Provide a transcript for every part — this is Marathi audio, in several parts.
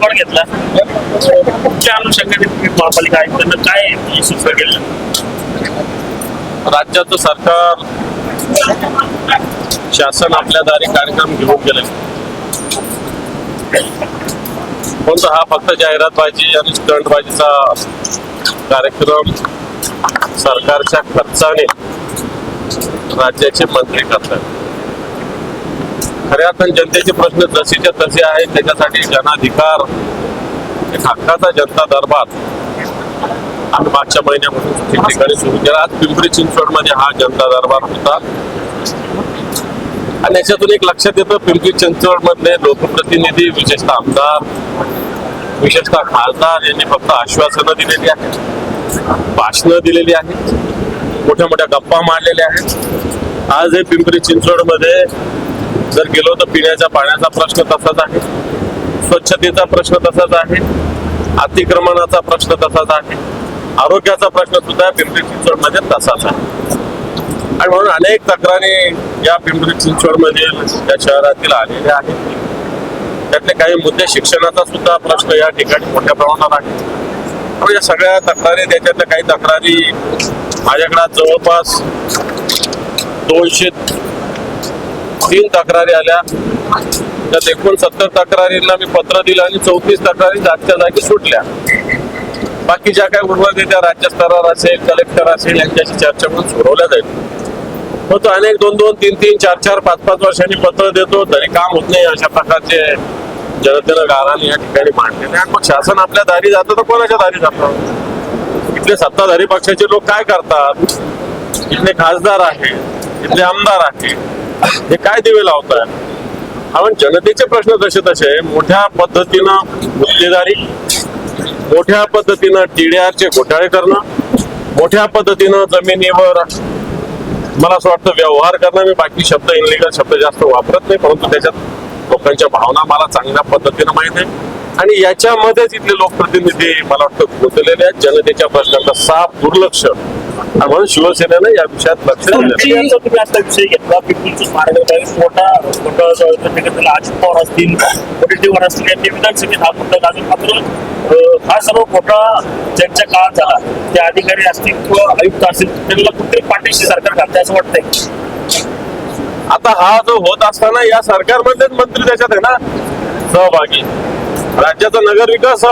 कार्यभार घेतला. कुठल्या अनुषंगाने तुम्ही महापालिका आयुक्तांना काय सूचना केलं? राज्याचं सरकार शासन आपल्या दारी कार्यक्रम घेऊन गेले परंतु हा फक्त जाहिरातबाजी आणि स्टंटबाजीचा कार्यक्रम सरकारच्या खर्चाने राज्याचे मंत्री करतात. खऱ्या अर्थाने जनतेचे प्रश्न जसेच्या तसे आहेत त्याच्यासाठी जनाधिकार एक हक्काचा जनता दरबार. आम्ही मागच्या महिन्यापासून ठिकठिकाणी सुरू केला. आज पिंपरी चिंचवडमध्ये हा जनता दरबार होता. आणि याच्यातून एक लक्षात येतं पिंपरी चिंचवड मधले लोकप्रतिनिधी विशेषतः आमदार विशेषतः खासदार यांनी फक्त आश्वासनं दिलेली आहेत. भाषणं दिलेली आहेत. मोठ्या मोठ्या गप्पा मारलेल्या आहेत. आज हे पिंपरी चिंचवडमध्ये जर गेलो तर पिण्याच्या पाण्याचा प्रश्न तसाच आहे. स्वच्छतेचा प्रश्न तसाच आहे. अतिक्रमणाचा प्रश्न तसाच आहे. आरोग्याचा प्रश्न सुद्धा पिंपरी चिंचवडमध्ये तसाच आहे. आणि म्हणून अनेक तक्रारी या पिंपरी चिंचवडमधील या शहरातील आलेल्या आहेत. त्यातले काही मुद्दे शिक्षणाचा सुद्धा प्रश्न या ठिकाणी मोठ्या प्रमाणात आहे. पण या सगळ्या तक्रारी त्याच्यातल्या काही तक्रारी माझ्याकडे जवळपास दोनशे तीन तक्रारी आल्या. त्यात एकूण सत्तर तक्रारींना मी पत्र दिलं आणि चौतीस तक्रारी जागच्या जागी सुटल्या. बाकी ज्या काही उर्वरित त्या राज्य स्तरावर असेल कलेक्टर असेल यांच्याशी चर्चा करून सोडवल्या जाईल. मग तो अनेक दोन दोन तीन तीन चार चार पाच पाच वर्षांनी पत्र देतो तरी काम होत नाही अशा प्रकारचे जनतेनं गाराने या ठिकाणी मांडलेले आणि मग शासन आपल्या दारी जातं तर कोणाच्या दारी जातं? इथले सत्ताधारी पक्षाचे लोक काय करतात? इथले खासदार आहे इथले आमदार आहे हे काय दिवे लावतात कारण जनतेचे प्रश्न जसे तसे मोठ्या पद्धतीनं गुत्तेदारी मोठ्या पद्धतीनं टीडीआरचे घोटाळे करणं मोठ्या पद्धतीनं जमिनीवर मला असं वाटतं व्यवहार करणं मी बाकी शब्द इनलिगल शब्द जास्त वापरत नाही परंतु त्याच्यात लोकांच्या भावना मला चांगल्या पद्धतीनं माहीत आहे. आणि याच्यामध्येच इथले लोकप्रतिनिधी मला वाटतं गुंतलेले आहेत. जनतेच्या प्रश्नांचा साफ दुर्लक्ष म्हणून शिवसेनेनं या विषयात लक्ष दिलं तुम्ही आता विषय घेतला पिंपरीचं स्मारक आहे. मोठा मोठा अजित पवार असतील वडेट्टीवार असतील. यांनी विधानसभेत हा मुद्दा गाजून मात्र अं, हा सर्व ज्यांच्या काळात झाला. ते अधिकारी असतील किंवा आयुक्त असतील त्यांना कुठेतरी पाठीशी सरकार घालते असं वाटतंय. आता हा जो होत असताना या सरकारमध्येच मंत्री त्याच्यात आहे ना? सहभागी. राज्याचा नगर विकास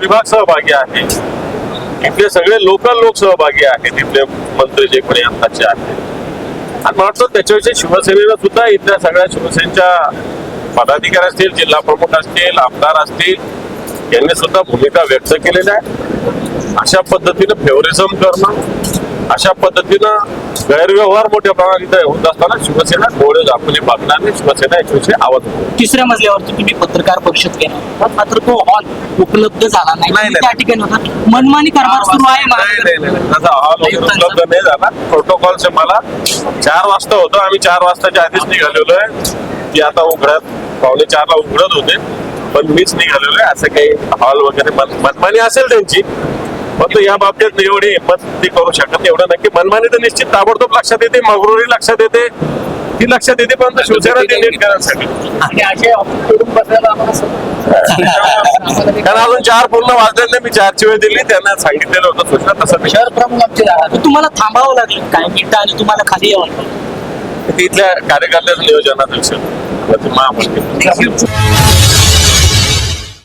विभाग सहभागी आहे. इथले सगळे लोकल लोक सहभागी आहेत इथले मंत्री जे कोणी आताचे आहेत. आणि मला वाटतं त्याच्याविषयी शिवसेनेला सुद्धा इथल्या सगळ्या शिवसेनेच्या पदाधिकारी असतील जिल्हा प्रमुख असतील आमदार असतील यांनी सुद्धा भूमिका व्यक्त केलेल्या आहे अशा पद्धतीनं फेवरिझम करणं अशा पद्धतीनं गैरव्यवहार मोठ्या प्रमाणात इथं होत असताना शिवसेना डोळे झाकून बघणार नाही शिवसेना याच्याविषयी आवाज. तिसऱ्या मजल्यावरती तुम्ही पत्रकार परिषद केला मात्र तो हॉल उपलब्ध झाला नाही. त्या ठिकाणी होता. मनमानी कारभार सुरू आहे त्याचा हॉल. उपलब्ध नाही झाला. प्रोटोकॉलचे मला चार वाजता होतं. आम्ही चार वाजताच्या आधीच निघालेलो आहे. ती आता उघडत पावणे चारला उघडत होते. पण मीच निघालेलो आहे. असं काही हॉल वगैरे मन- मनमानी असेल त्यांची. पण या बाबतीत एवढी हिंमत ती करू शकत नाही. एवढं नक्की मनमानी तर निश्चित ताबडतोब लक्षात येते मगरुरी लक्षात येते ती लक्षात येते पण शिवसेना ती नीट करण्यासाठी. कारण अजून चार पूर्ण वाजले नाही मी चारची वेळ दिली त्यांना सांगितलेलं होतं सूचना तसं. शहर प्रमुख आमचे. तुम्हाला थांबावं लागलं काही मिनिटं आणि तुम्हाला खाली यावं लागलं ती इथल्या कार्यकर्त्याचं नियोजनात महामंत्री आहे.